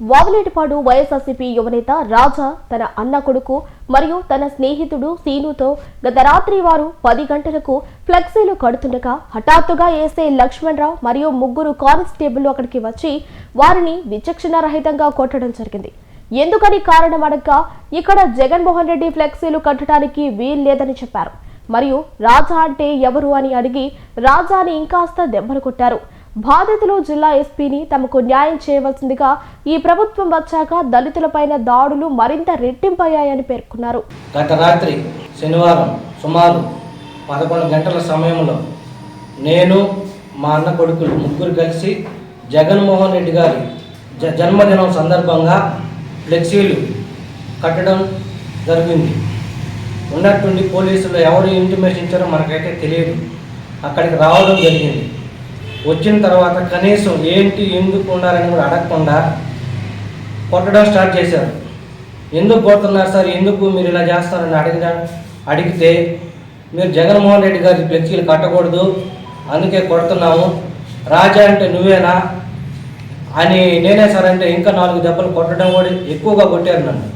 వాగులేటిపాడు వైఎస్ఆర్సీపీ యువనేత రాజా తన అన్న కొడుకు మరియు తన స్నేహితుడు సీనుతో గత రాత్రి వారు పది గంటలకు ఫ్లెక్సీలు కడుతుండగా హఠాత్తుగా ఏసే లక్ష్మణరావు మరియు ముగ్గురు కానిస్టేబుల్ అక్కడికి వచ్చి వారిని విచక్షణారహితంగా కొట్టడం జరిగింది. ఎందుకని కారణం అడగ్గా ఇక్కడ జగన్మోహన్ రెడ్డి ఫ్లెక్సీలు కట్టడానికి వీల్లేదని చెప్పారు. మరియు రాజా అంటే ఎవరు అని అడిగి రాజాని ఇంకాస్త దెబ్బలు కొట్టారు. బాధితులు జిల్లా ఎస్పీని తమకు న్యాయం చేయవలసిందిగా ఈ ప్రభుత్వం వచ్చాక దళితులపైన దాడులు మరింత రెట్టింపయ్యాయని పేర్కొన్నారు. గత రాత్రి శనివారం సుమారు పదకొండు గంటల సమయంలో నేను మా అన్న కొడుకులు ముగ్గురు కలిసి జగన్మోహన్ రెడ్డి గారి జ జన్మదినం సందర్భంగా ఫ్లెక్సీలు కట్టడం జరిగింది. ఉన్నట్టుండి పోలీసులు ఎవరు ఇంటిమేషన్ ఇచ్చారో మనకైతే తెలియదు. అక్కడికి రావడం జరిగింది. వచ్చిన తర్వాత కనీసం ఏంటి ఎందుకు ఉండాలని కూడా అడగకుండా కొట్టడం స్టార్ట్ చేశారు. ఎందుకు కొడుతున్నారు సార్? ఎందుకు మీరు ఇలా చేస్తారని అడిగిన అడిగితే మీరు జగన్మోహన్ రెడ్డి గారి ఫ్లెక్సీలు కట్టకూడదు అందుకే కొడుతున్నాము. రాజా అంటే నువ్వేనా? అని నేనే సార్ అంటే ఇంకా నాలుగు దెబ్బలు కొట్టడం కూడా ఎక్కువగా కొట్టారు నన్ను.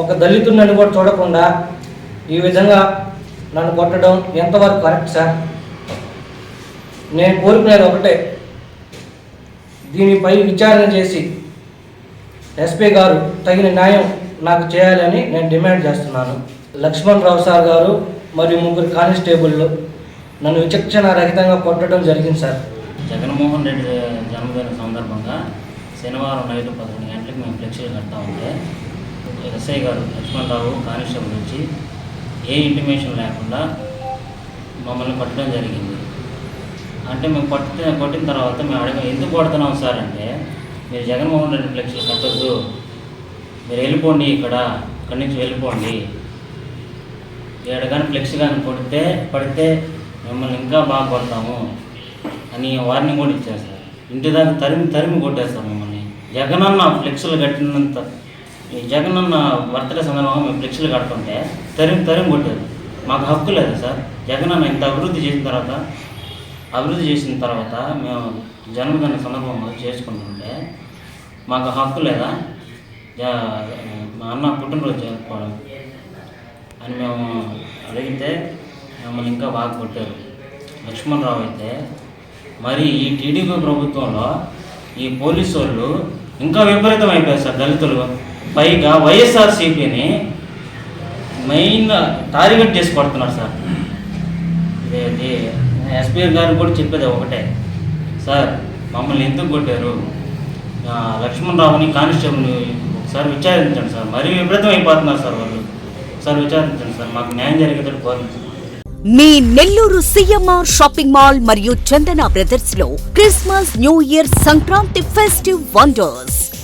ఒక దళితుడిని కూడా చూడకుండా ఈ విధంగా నన్ను కొట్టడం ఎంతవరకు కరెక్ట్ సార్? నేను కోరుకునేది ఒకటే. దీనిపై విచారణ చేసి ఎస్పీ గారు తగిన న్యాయం నాకు చేయాలని నేను డిమాండ్ చేస్తున్నాను. లక్ష్మణ్ రావు సార్ గారు మరియు ముగ్గురు కానిస్టేబుళ్ళు నన్ను విచక్షణ రహితంగా కొట్టడం జరిగింది సార్. జగన్మోహన్ రెడ్డి జన్మదిన సందర్భంగా శనివారం నైట్ పదకొండు గంటలకు మేము ఫ్లెక్సీలు కడతా ఉంటే ఎస్ఐ గారు లక్ష్మణ్ రావు కానిస్టేబుల్ నుంచి ఏ ఇంటిమేషన్ లేకుండా మమ్మల్ని పట్టడం జరిగింది. అంటే మేము కొట్టిన కొట్టిన తర్వాత మేము అడిగా ఎందుకు కొడుతున్నాం సార్ అంటే మీరు జగన్మోహన్ రెడ్డి ఫ్లెక్స్లు కట్టొద్దు మీరు వెళ్ళిపోండి ఇక్కడ. ఇక్కడి నుంచి వెళ్ళిపోండి. ఏడ కానీ ఫ్లెక్స్ కానీ కొడితే పడితే మిమ్మల్ని ఇంకా బాగా కొడతాము అని వార్నింగ్ కూడా ఇచ్చారు సార్. ఇంటి దాకా తరిమి తరిమి కొట్టేస్తాం మిమ్మల్ని. జగనన్న ఫ్లెక్స్లు కట్టినంత ఈ జగనన్న బర్త్డే సందర్భంగా మేము ఫ్లెక్స్లు కడుతుంటే తరిమి తరిమి కొట్టేది. మాకు హక్కు లేదు సార్. జగనన్న ఇంత అభివృద్ధి చేసిన తర్వాత అభివృద్ధి చేసిన తర్వాత మేము జన్మదిన సందర్భంలో చేసుకుంటుంటే మాకు హక్కు లేదా? మా అన్న పుట్టినరోజు జరుపుకోవడం అని మేము అడిగితే మమ్మల్ని ఇంకా బాగా కొట్టారు. లక్ష్మణరావు అయితే మరి ఈ టీడీపీ ప్రభుత్వంలో ఈ పోలీసు వాళ్ళు ఇంకా విపరీతం అయిపోయారు సార్ దళితులు. పైగా వైఎస్ఆర్సీపీని మెయిన్ టార్గెట్ చేసి కొడుతున్నారు సార్. ఇది ఎస్పీఆర్ గారు కూడా చెప్పేది ఒకటే. సార్ మమ్మల్ని ఎందుకు కొట్టారు? లక్ష్మణరావుని కానిస్టేబుల్ని ఒకసారి విచారించండి సార్. మరీ విపరీతం అయిపోతున్నారు సార్ వాళ్ళు. ఒకసారి విచారించండి సార్. మాకు న్యాయం జరిగేటట్టు కోరుతున్నాం. మీ నెల్లూరు సిఎంఆర్ షాపింగ్ మాల్ మరియు Chandana బ్రదర్స్లో Christmas new year Sankranti festive wonders.